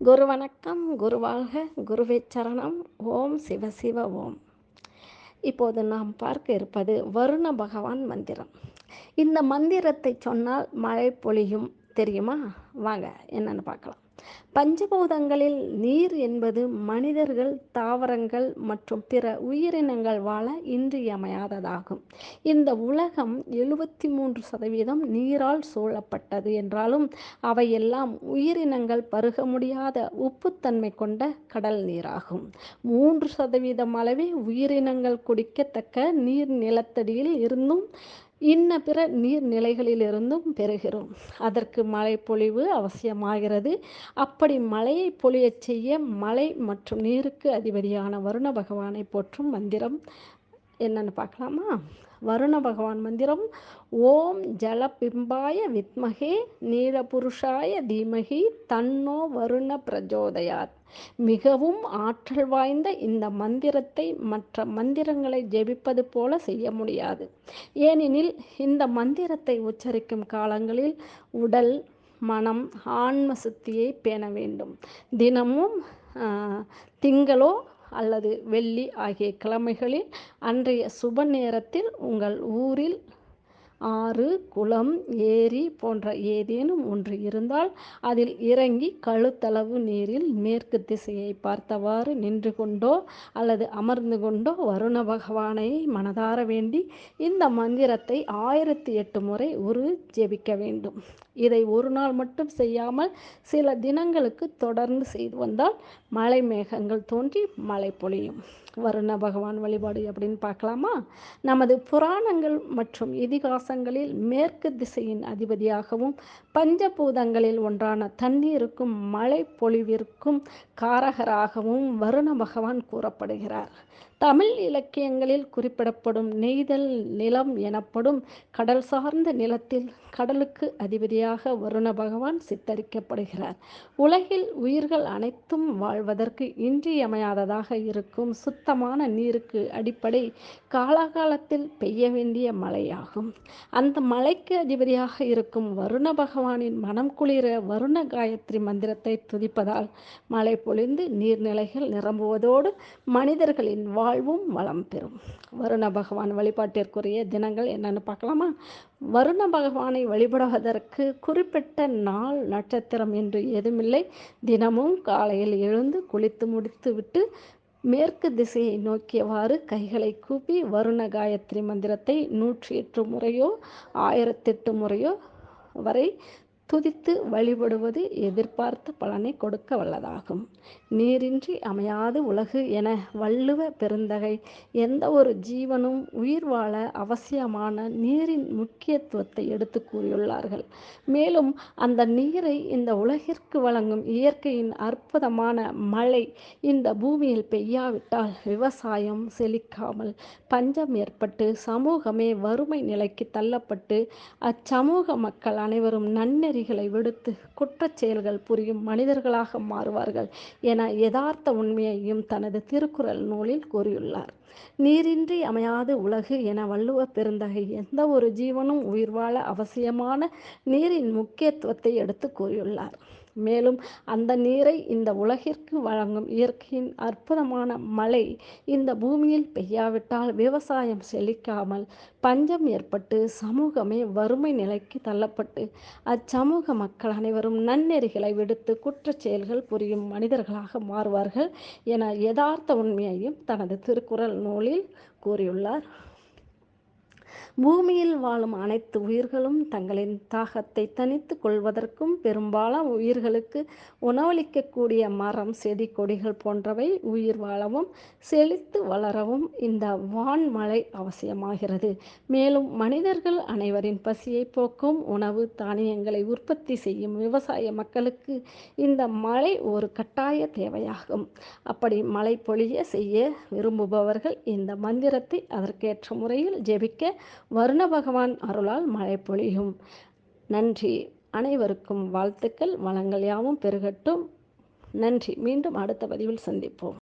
குரு வணக்கம் குரு குருவே சரணம் ஓம் சிவ சிவ ஓம். இப்போது நாம் பார்க்க இருப்பது வருண பகவான் மந்திரம். இந்த மந்திரத்தை சொன்னால் மழை பொழியும் தெரியுமா? வாங்க என்னன்னு பார்க்கலாம். பஞ்சபூதங்களில் நீர் என்பது மனிதர்கள் தாவரங்கள் மற்றும் பிற உயிரினங்கள் வாழ இன்றியமையாததாகும். இந்த உலகம் எழுபத்தி மூன்று சதவீதம் நீரால் சூழப்பட்டது என்றாலும் அவையெல்லாம் உயிரினங்கள் பருக முடியாத உப்புத்தன்மை கொண்ட கடல் நீராகும். மூன்று சதவீதம் அளவே உயிரினங்கள் குடிக்கத்தக்க நீர் நிலத்தடியில் இருந்தும் இன்ன பிற நீர்நிலைகளிலிருந்தும் பெறுகிறோம் அதற்கு மழை பொழிவு அவசியமாகிறது. அப்படி மழையை பொழியச் செய்ய மழை மற்றும் நீருக்கு அதிபதியான வருண பகவானை போற்றும் மந்திரம். என்னன்னு பார்க்கலாமா? வருண பகவான் மந்திரம் ஓம் ஜலபிம்பாய வித்மகே நீலபுருஷாய தீமகி தன்னோ வருண பிரஜோதயாத். மிகவும் ஆற்றல் வாய்ந்த இந்த மந்திரத்தை மற்ற மந்திரங்களை ஜெபிப்பது போல செய்ய முடியாது. ஏனெனில் இந்த மந்திரத்தை உச்சரிக்கும் காலங்களில் உடல் மனம் ஆன்ம சுத்தியை பேண வேண்டும். தினமும் திங்களோ அல்லது வெள்ளி ஆகிய கிழமைகளில் அன்றைய சுப நேரத்தில் உங்கள் ஊரில் ஆறு குளம் ஏரி போன்ற ஏதேனும் ஒன்று இருந்தால் அதில் இறங்கி கழுத்தளவு நீரில் மேற்கு திசையை பார்த்தவாறு நின்று கொண்டோ அல்லது அமர்ந்து கொண்டோ வருண பகவானை மனதார வேண்டி இந்த மந்திரத்தை ஆயிரத்தி எட்டு முறை ஒரு ஜெபிக்க வேண்டும். இதை ஒரு நாள் மட்டும் செய்யாமல் சில தினங்களுக்கு தொடர்ந்து செய்து வந்தால் மழை மேகங்கள் தோன்றி மழை பொழியும். வருண பகவான் வழிபாடு அப்படின்னு பார்க்கலாமா? நமது புராணங்கள் மற்றும் மாசங்களில் மேற்கு திசையின் அதிபதியாகவும் பஞ்சபூதங்களில் ஒன்றான தண்ணீருக்கும் மழை பொழிவிற்கும் காரகராகவும் வருண பகவான் கூறப்படுகிறார். தமிழ் இலக்கியங்களில் குறிப்பிடப்படும் நெய்தல் நிலம் எனப்படும் கடல் சார்ந்த நிலத்தில் கடலுக்கு அதிபதியாக வருண பகவான் சித்தரிக்கப்படுகிறார். உலகில் உயிர்கள் அனைத்தும் வாழ்வதற்கு இன்றியமையாததாக இருக்கும் சுத்தமான நீருக்கு அடிப்படை காலகாலத்தில் பெய்ய வேண்டிய மழையாகும். அந்த மழைக்கு அதிபதியாக இருக்கும் வருண பகவானின் மனம் குளிர வருண காயத்ரி மந்திரத்தை துதிப்பதால் மழை பொழிந்து நீர்நிலைகள் நிரம்புவதோடு மனிதர்களின் வாழ் வாழ்வும் வளம் பெறும். வருண பகவான் வழிபாட்டிற்குரிய தினங்கள் என்னென்னு பார்க்கலாமா? வருண பகவானை வழிபடுவதற்கு குறிப்பிட்ட நாள் நட்சத்திரம் என்று எதுவுமில்லை. தினமும் காலையில் எழுந்து குளித்து முடித்து விட்டு மேற்கு திசையை நோக்கியவாறு கைகளை கூப்பி வருண காயத்ரி மந்திரத்தை நூற்றி எட்டு முறையோ ஆயிரத்தெட்டு முறையோ வரை துதித்து வழிபடுவது எதிர்பார்த்த பலனை கொடுக்க வல்லதாகும். நீரின்றி அமையாது உலகு என வள்ளுவ பெருந்தகை எந்த ஒரு ஜீவனும் உயிர் வாழ அவசியமான நீரின் முக்கியத்துவத்தை எடுத்து கூறியுள்ளார்கள். மேலும் அந்த நீரை இந்த உலகிற்கு வழங்கும் இயற்கையின் அற்புதமான மழை இந்த பூமியில் பெய்யாவிட்டால் விவசாயம் செழிக்காமல் பஞ்சம் ஏற்பட்டு சமூகமே வறுமை நிலைக்கு தள்ளப்பட்டு அச்சமூக மக்கள் அனைவரும் நன்னெறி நெறிகளை விடுத்து குற்றச் செயல்கள் புரியும் மனிதர்களாக மாறுவார்கள் என யதார்த்த உண்மையையும் தனது திருக்குறள் நூலில் கூறியுள்ளார். நீரின்றி அமையாது உலகு என வள்ளுவ பெருந்தகை எந்த ஒரு ஜீவனும் உயிர் வாழ அவசியமான நீரின் முக்கியத்துவத்தை எடுத்து கூறியுள்ளார். மேலும் அந்த நீரை இந்த உலகிற்கு வழங்கும் இயற்கையின் அற்புதமான மழை இந்த பூமியில் பெய்யாவிட்டால் விவசாயம் செழிக்காமல் பஞ்சம் ஏற்பட்டு சமூகமே வறுமை நிலைக்கு தள்ளப்பட்டு அச்சமூக மக்கள் அனைவரும் நன்னெறிகளை விடுத்து குற்றச் செயல்கள் புரியும் மனிதர்களாக மாறுவார்கள் என யதார்த்த உண்மையையும் தனது திருக்குறள் நூலில் கூறியுள்ளார். பூமியில் வாழும் அனைத்து உயிர்களும் தங்களின் தாகத்தை தனித்து கொள்வதற்கும் பெரும்பாலான உயிர்களுக்கு உணவளிக்கக்கூடிய மரம் செடி கொடிகள் போன்றவை உயிர் வாழவும் செழித்து வளரவும் இந்த வான்மழை அவசியமாகிறது. மேலும் மனிதர்கள் அனைவரின் பசியை போக்கும் உணவு தானியங்களை உற்பத்தி செய்யும் விவசாய மக்களுக்கு இந்த மழை ஒரு கட்டாய தேவையாகும். அப்படி மழை பொழிய செய்ய விரும்புபவர்கள் இந்த மந்திரத்தை அதற்கேற்ற முறையில் ஜெபிக்க வருண பகவான் அருளால் மழை பொழியும். நன்றி. அனைவருக்கும் வாழ்த்துக்கள். வளங்கள் யாவும் பெருகட்டும். நன்றி. மீண்டும் அடுத்த பதிவில் சந்திப்போம்.